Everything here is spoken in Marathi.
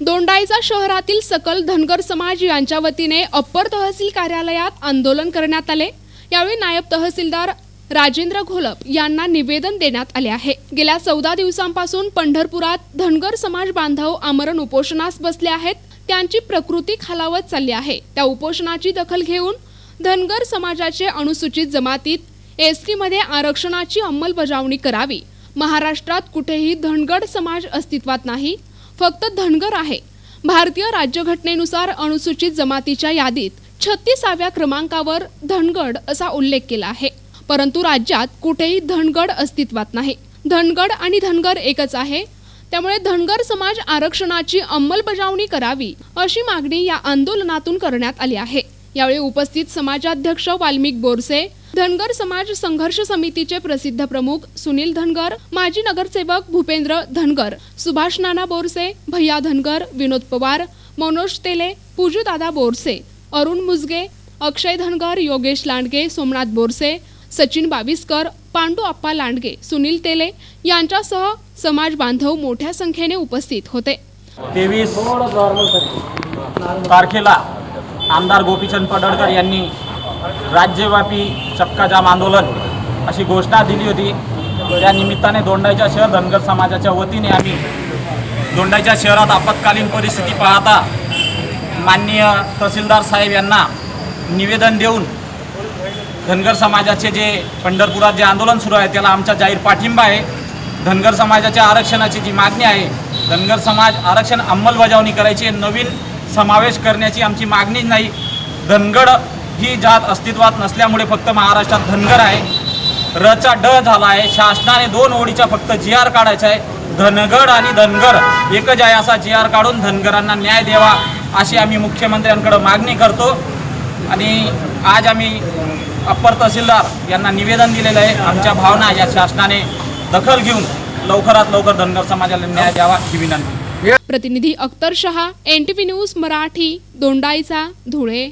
दोंडाईचा शहरातील सकल धनगर समाज यांच्या वतीने अप्पर तहसील कार्यालयात आंदोलन करण्यात आले. यावेळी नायब तहसीलदार राजेंद्र घोलप यांना निवेदन देण्यात आले आहे. गेल्या चौदा दिवसांपासून पंढरपुरात धनगर समाज बांधव आमरण उपोषणास बसले आहेत. त्यांची प्रकृती खालावत चालली आहे. त्या उपोषणाची दखल घेऊन धनगर समाजाचे अनुसूचित जमातीत एसमध्ये आरक्षणाची अंमलबजावणी करावी. महाराष्ट्रात कुठेही धनगड समाज अस्तित्वात नाही. फक्त धनगर आहे. भारतीय राज्यघटनेनुसार अनुसूचित जमातीच्या यादीत छत्तीसाव्या क्रमांकावर धनगड असा उल्लेख केला आहे. परंतु राज्यात कुठेही धनगड अस्तित्वात नाही. धनगड आणि धनगर एकच आहे. त्यामुळे धनगर समाज आरक्षणाची अंमलबजावणी करावी अशी मागणी या आंदोलनातून करण्यात आली आहे. यावेळी उपस्थित समाजाध्यक्ष वाल्मिक बोरसे धनगर समाज संघर्ष समितीचे प्रसिद्ध प्रमुख सुनील धनगर माजी नगरसेवक भूपेंद्र धनगर सुभाष नाना बोरसे भैया धनगर विनोद पवार मनोज तेले पूजूदादा बोरसे अरुण मुजगे अक्षय धनगर योगेश लांडगे सोमनाथ बोरसे सचिन बाविस्कर पांडू आप्पा लांडगे सुनील तेले यांच्यासह समाज बांधव मोठ्या संख्येने उपस्थित होते. तेवीस तारखेला आमदार गोपीचंद पडळकर यांनी राज्यव्यापी चक्काजाम आंदोलन अशी घोषणा दिली होती. त्या निमित्ताने दोंडाईच्या शहर धनगर समाजाच्या वतीने आम्ही दोंडाईच्या शहरात आपत्कालीन परिस्थिती पाहता माननीय तहसीलदार साहेब यांना निवेदन देऊन धनगर समाजाचे जे पंढरपुरात जे आंदोलन सुरू आहे त्याला आमचा जाहीर पाठिंबा आहे. धनगर समाजाच्या आरक्षणाची जी मागणी आहे धनगर समाज आरक्षण अंमलबजावणी करायची नवीन समावेश करण्याची आमची मागणीच नाही. धनगड ही जात अस्तित्वात नसल्यामुळे फक्त महाराष्ट्रात धनगर आहे. रचा ड झाला आहे. शासनाने दोन ओळीच्या फक्त जी आर काढायचा आहे. धनगड आणि धनगर. एकच आहे असा जी आर काढून धनगरांना न्याय द्यावा अशी आम्ही मुख्यमंत्र्यांकडे मागणी करतो. आणि आज आम्ही अप्पर तहसीलदार यांना निवेदन दिलेलं आहे. आमच्या भावना या शासनाने दखल घेऊन लवकरात लवकर धनगर समाजाला न्याय द्यावा ही विनंती. प्रतिनिधी अख्तर शहा एन न्यूज मराठी दोंडाईचा धुळे.